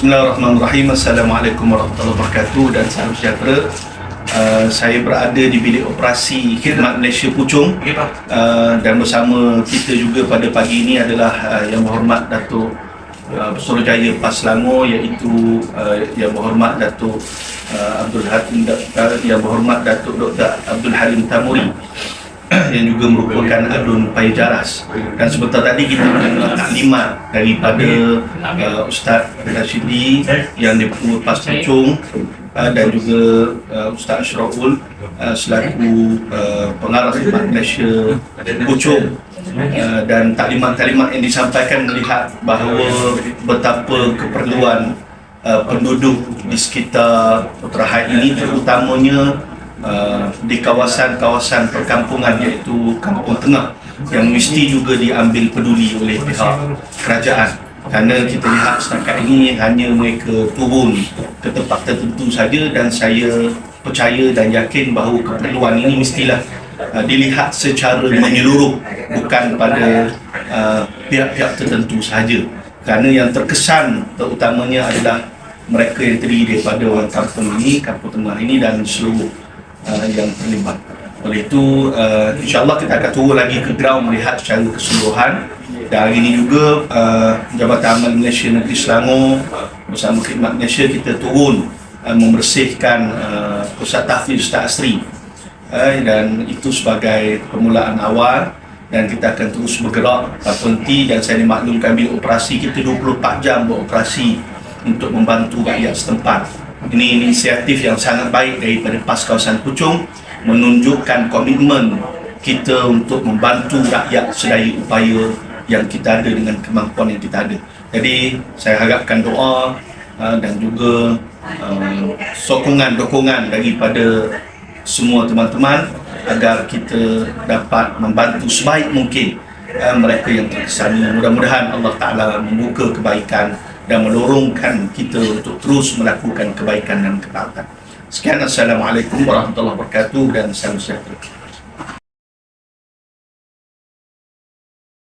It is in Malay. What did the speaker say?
Bismillahirrahmanirrahim. Assalamualaikum warahmatullahi wabarakatuh dan salam sejahtera. Uh, saya berada di bilik operasi Khidmat Malaysia Puchong uh, dan bersama kita juga pada pagi ini adalah uh, Yang Berhormat Datuk uh, Suruhjaya PAS Selangor iaitu uh, Yang Berhormat Datuk uh, Abdul Halim uh, Yang Berhormat Datuk Dr. Abdul Halim Tamuri yang juga merupakan adun Pai Jaras. Dan sebentar tadi kita mendengar taklimat daripada uh, Ustaz Rashidi yang dipanggil Pas Pucung uh, dan juga uh, Ustaz Ashraful uh, selaku uh, pengarah khidmat Malaysia Pucung uh, dan taklimat-taklimat yang disampaikan melihat bahawa betapa keperluan uh, penduduk di sekitar Putrahai ini terutamanya uh, di kawasan-kawasan perkampungan iaitu Kampung Tengah yang mesti juga diambil peduli oleh pihak kerajaan. Kerana kita lihat setakat ini hanya mereka turun ke tempat tertentu saja dan saya percaya dan yakin bahawa keperluan ini mestilah uh, dilihat secara menyeluruh bukan pada uh, pihak-pihak tertentu sahaja kerana yang terkesan terutamanya adalah mereka yang terdiri daripada orang kampung ini, kampung tengah ini dan seluruh uh, yang terlibat. Oleh itu, uh, insyaAllah kita akan turun lagi ke ground melihat secara keseluruhan. Dan hari ini juga, uh, Jabatan Amal Malaysia Negeri Selangor bersama Khidmat Malaysia kita turun uh, membersihkan uh, Pusat Tahfiz Ustaz Asri. Uh, dan itu sebagai permulaan awal dan kita akan terus bergerak tanpa henti dan saya dimaklumkan bila operasi kita 24 jam beroperasi untuk membantu rakyat setempat ini inisiatif yang sangat baik daripada PAS Kawasan Puchong menunjukkan komitmen kita untuk membantu rakyat sedaya upaya yang kita ada dengan kemampuan yang kita ada. Jadi saya harapkan doa uh, dan juga uh, sokongan-dokongan daripada semua teman-teman agar kita dapat membantu sebaik mungkin uh, mereka yang terkesan. Mudah-mudahan Allah Ta'ala membuka kebaikan dan melorongkan kita untuk terus melakukan kebaikan dan ketaatan. Sekian Assalamualaikum warahmatullahi wabarakatuh dan salam sejahtera.